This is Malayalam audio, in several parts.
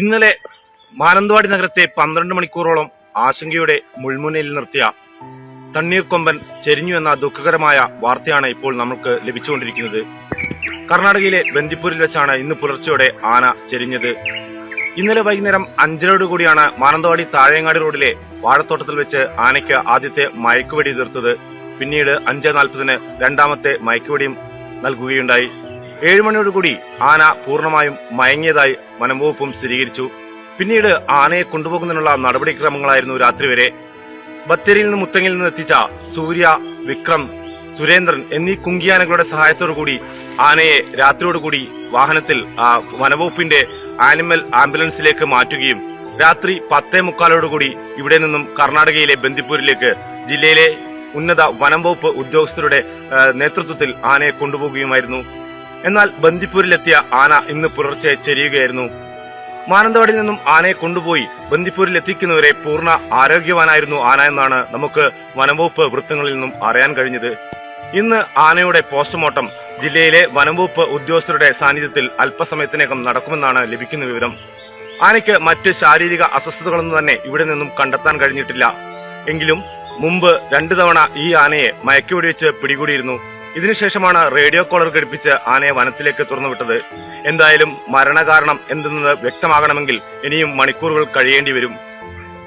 ഇന്നലെ മാനന്തവാടി നഗരത്തെ പന്ത്രണ്ട് മണിക്കൂറോളം ആശങ്കയുടെ മുൾമുനയിൽ നിർത്തിയ തണ്ണീർക്കൊമ്പൻ ചെരിഞ്ഞു എന്ന ദുഃഖകരമായ വാർത്തയാണ് ഇപ്പോൾ നമുക്ക് ലഭിച്ചുകൊണ്ടിരിക്കുന്നത്. കർണാടകയിലെ ബന്ദിപ്പൂരിൽ വെച്ചാണ് ഇന്ന് പുലർച്ചെയോടെ ആന ചെരിഞ്ഞത്. ഇന്നലെ വൈകുന്നേരം അഞ്ചരയോട് കൂടിയാണ് മാനന്തവാടി താഴേങ്ങാടി റോഡിലെ വാഴത്തോട്ടത്തിൽ വെച്ച് ആനയ്ക്ക് ആദ്യത്തെ മയക്കുവെടി തീർത്തത് പിന്നീട് അഞ്ച് നാൽപ്പതിന് രണ്ടാമത്തെ മയക്കുവെടിയും നൽകുകയുണ്ടായി. ഏഴുമണിയോടുകൂടി ആന പൂർണമായും മയങ്ങിയതായി വനംവകുപ്പും സ്ഥിരീകരിച്ചു. പിന്നീട് ആനയെ കൊണ്ടുപോകുന്നതിനുള്ള നടപടിക്രമങ്ങളായിരുന്നു രാത്രി വരെ. ബത്തേരിയിൽ നിന്ന് മുത്തങ്ങിൽ നിന്ന് എത്തിച്ച സൂര്യ വിക്രം സുരേന്ദ്രൻ എന്നീ കുങ്കിയാനകളുടെ സഹായത്തോടു കൂടി ആനയെ രാത്രിയോടുകൂടി വാഹനത്തിൽ വനവകുപ്പിന്റെ ആനിമൽ ആംബുലൻസിലേക്ക് മാറ്റുകയും രാത്രി പത്തേ മുക്കാലോടുകൂടി ഇവിടെ നിന്നും കർണാടകയിലെ ബന്ദിപ്പൂരിലേക്ക് ജില്ലയിലെ ഉന്നത വനംവകുപ്പ് ഉദ്യോഗസ്ഥരുടെ നേതൃത്വത്തിൽ ആനയെ കൊണ്ടുപോകുകയുമായിരുന്നു. എന്നാൽ ബന്ദിപ്പൂരിലെത്തിയ ആന ഇന്ന് പുലർച്ചെ ചെരിയുകയായിരുന്നു. മാനന്തവാടിയിൽ നിന്നും ആനയെ കൊണ്ടുപോയി ബന്ദിപ്പൂരിൽ എത്തിക്കുന്നവരെ പൂർണ ആരോഗ്യവാനായിരുന്നു ആന എന്നാണ് നമുക്ക് വനംവകുപ്പ് വൃത്തങ്ങളിൽ നിന്നും അറിയാൻ കഴിഞ്ഞത്. ഇന്ന് ആനയുടെ പോസ്റ്റ്മോർട്ടം ജില്ലയിലെ വനംവകുപ്പ് ഉദ്യോഗസ്ഥരുടെ സാന്നിധ്യത്തിൽ അല്പസമയത്തിനകം നടക്കുമെന്നാണ് ലഭിക്കുന്ന വിവരം. ആനയ്ക്ക് മറ്റ് ശാരീരിക അസ്വസ്ഥതകളൊന്നും തന്നെ ഇവിടെ നിന്നും കണ്ടെത്താൻ കഴിഞ്ഞിട്ടില്ല. എങ്കിലും മുമ്പ് രണ്ടു തവണ ഈ ആനയെ മയക്കുവെടിവെച്ച് പിടികൂടിയിരുന്നു. ഇതിനുശേഷമാണ് റേഡിയോ കോളർ ഘടിപ്പിച്ച് ആനയെ വനത്തിലേക്ക് തുറന്നുവിട്ടത് എന്തായാലും മരണകാരണം എന്തെന്നത് വ്യക്തമാകണമെങ്കിൽ ഇനിയും മണിക്കൂറുകൾ കഴിയേണ്ടി വരും.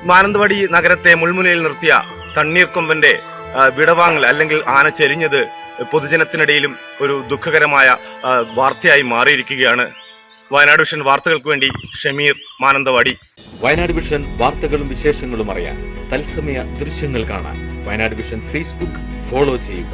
മാനന്തവാടി നഗരത്തെ മുൾമുനയിൽ നിർത്തിയ തണ്ണീർക്കൊമ്പന്റെ വിടവാങ്ങൽ അല്ലെങ്കിൽ ആന ചെരിഞ്ഞത് പൊതുജനത്തിനിടയിലും ഒരു ദുഃഖകരമായ വാർത്തയായി മാറിയിരിക്കുകയാണ്. വയനാട് വിഷൻ വാർത്തകൾക്ക് വേണ്ടി ഷമീർ മാനന്തവാടി. വയനാട് വിഷൻ വാർത്തകളും വിശേഷങ്ങളും അറിയാൻ തത്സമയ ദൃശ്യങ്ങൾ കാണാൻ വയനാട് വിഷൻ ഫേസ്ബുക്ക് ഫോളോ ചെയ്യുക.